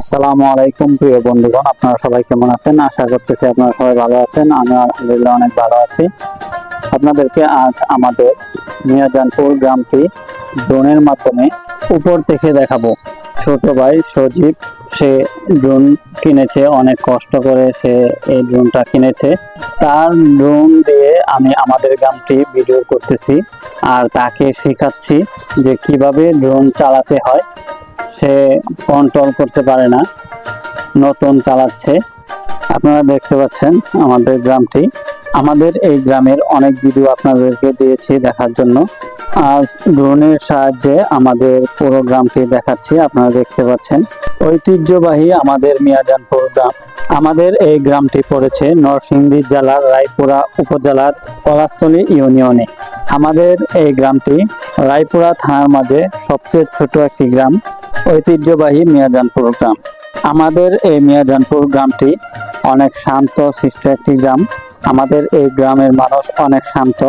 আসসালামু আলাইকুম প্রিয় বন্ধুগণ, আপনারা সবাই কেমন আছেন? আশা করতেছি আপনারা সবাই ভালো আছেন। আমি আলহামদুলিল্লাহ অনেক ভালো আছি। আপনাদেরকে আজ আমাদের মিয়াজানপুর গ্রামটি ড্রোনের মাধ্যমে উপর থেকে দেখাবো। ছোট ভাই সজীব, সে ড্রোন কিনেছে, অনেক কষ্ট করে সে এই ড্রোনটা কিনেছে। তার ড্রোন দিয়ে আমি আমাদের গ্রামটি ভিডিও করতেছি আর তাকে শেখাচ্ছি যে কীভাবে ড্রোন চালাতে হয়। সে কন্ট্রোল করতে পারে না, নতুন চালাচ্ছে। আপনারা দেখতে পাচ্ছেন আমাদের গ্রামটি। আমাদের এই গ্রামের অনেক ভিডিও আপনাদেরকে দিয়েছি দেখার জন্য। আজ ড্রোনের সাহায্যে আমাদের পুরো গ্রামটি দেখাচ্ছি, আপনারা দেখতে পাচ্ছেন। ঐতিহ্যবাহী আমাদের মিয়াজানপুর গ্রাম। আমাদের এই গ্রামটি পড়েছে নরসিংদী জেলার রায়পুরা উপজেলার পলাশতলী ইউনিয়নে। আমাদের এই গ্রামটি রায়পুরা থানার মাঝে সবচেয়ে ছোট একটি গ্রাম। ঐতিহ্যবাহী মিয়াজানপুর গ্রাম। আমাদের এই মিয়াজানপুর গ্রামটি অনেক শান্ত, সৃষ্ট একটি গ্রাম। আমাদের এই গ্রামের মানুষ অনেক শান্ত।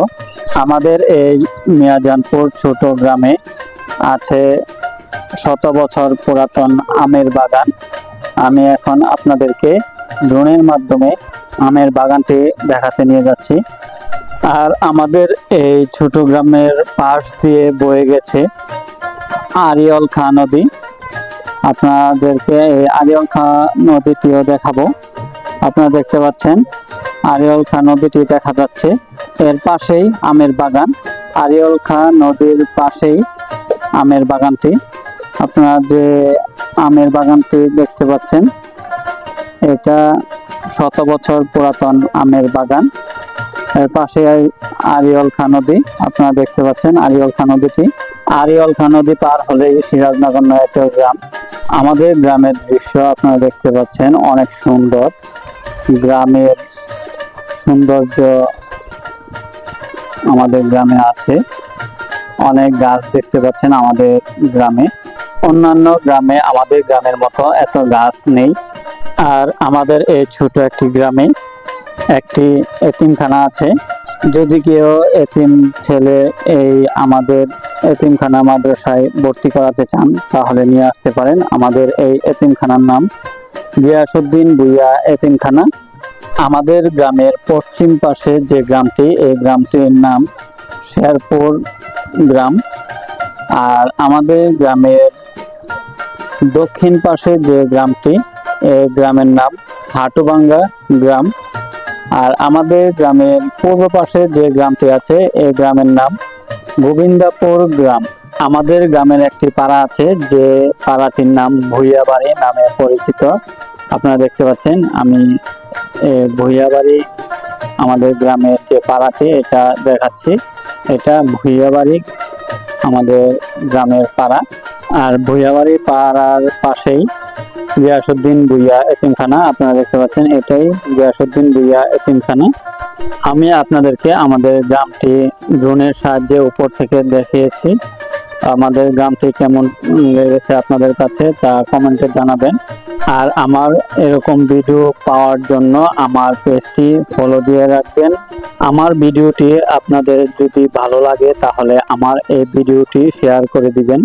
আমাদের এই মিয়াজানপুর ছোট গ্রামে আছে শত বছর পুরাতন আমের বাগান। আমি এখন আপনাদেরকে ড্রোনের মাধ্যমে আমের বাগানটি দেখাতে নিয়ে যাচ্ছি। আর আমাদের এই ছোট গ্রামের পাশ দিয়ে বয়ে গেছে আরিয়ল খা নদী। আপনাদেরকে এই আরিয়ল খা নদীটিও দেখাবো। আপনারা দেখতে পাচ্ছেন, আরিয়ল খা নদীটি দেখা যাচ্ছে। এর পাশেই আমের বাগান। আরিয়ল খা নদীর পাশেই আমের বাগানটি। আপনারা যে আমের বাগানটি দেখতে পাচ্ছেন, এটা শত বছর পুরাতন আমের বাগান। এর পাশে আরিয়ল খা নদী। আপনারা দেখতে পাচ্ছেন আরিয়ল খা নদীটি। আরিয়ল খা নদী পার হলেই সিরাজনগর নয়াচর গ্রাম। আমাদের গ্রামের দৃশ্য আপনারা দেখতে পাচ্ছেন, অনেক সুন্দর। গ্রামের সৌন্দর্য আমাদের গ্রামে আছে। অনেক গাছ দেখতে পাচ্ছেন আমাদের গ্রামে। অন্যান্য গ্রামে আমাদের গ্রামের মতো এত গাছ নেই। আর আমাদের এই ছোট একটি গ্রামে একটি এতিমখানা আছে। যদি কেউ এতিম ছেলে এই আমাদের এতিমখানা মাদ্রাসায় ভর্তি করাতে চান, তাহলে নিয়ে আসতে পারেন। আমাদের এই এতিমখানার নাম গিয়াসুদ্দিন বুইয়া এতিমখানা। আমাদের গ্রামের পশ্চিম পাশে যে গ্রামটি, এই গ্রামটির নাম শেরপুর গ্রাম। আর আমাদের গ্রামের দক্ষিণ পাশে যে গ্রামটি, এই গ্রামের নাম হাটুবাঙ্গা গ্রাম। আর আমাদের গ্রামের পূর্ব পাশে যে গ্রামটি আছে, এই গ্রামের নাম গোবিন্দাপুর গ্রাম। আমাদের গ্রামের একটি পাড়া আছে, যে পাড়াটির নাম ভুইয়াবাড়ি নামে পরিচিত। আপনারা দেখতে পাচ্ছেন, আমি ভুইয়াবাড়ি আমাদের গ্রামের যে পাড়াটি, এটা দেখাচ্ছি। এটা ভুইয়াবাড়ি আমাদের গ্রামের পাড়া। আর ভুইয়াবাড়ি পাড়ার পাশেই গিয়াসুদ্দিন বুইয়া এতিমখানা। আপনারা দেখতে পাচ্ছেন, এটাই গিয়াসুদ্দিন বুইয়া এতিমখানা। আমি আপনাদেরকে আমাদের গ্রামটি ড্রোনের সাহায্যে উপর থেকে দেখিয়েছি। আমাদের গ্রামটি কেমন লেগেছে আপনাদের কাছে তা কমেন্টে জানাবেন। আর আমার এরকম ভিডিও পাওয়ার জন্য আমার পেজটি ফলো দিয়ে রাখবেন। আমার ভিডিওটি আপনাদের যদি ভালো লাগে তাহলে আমার এই ভিডিওটি শেয়ার করে দিবেন।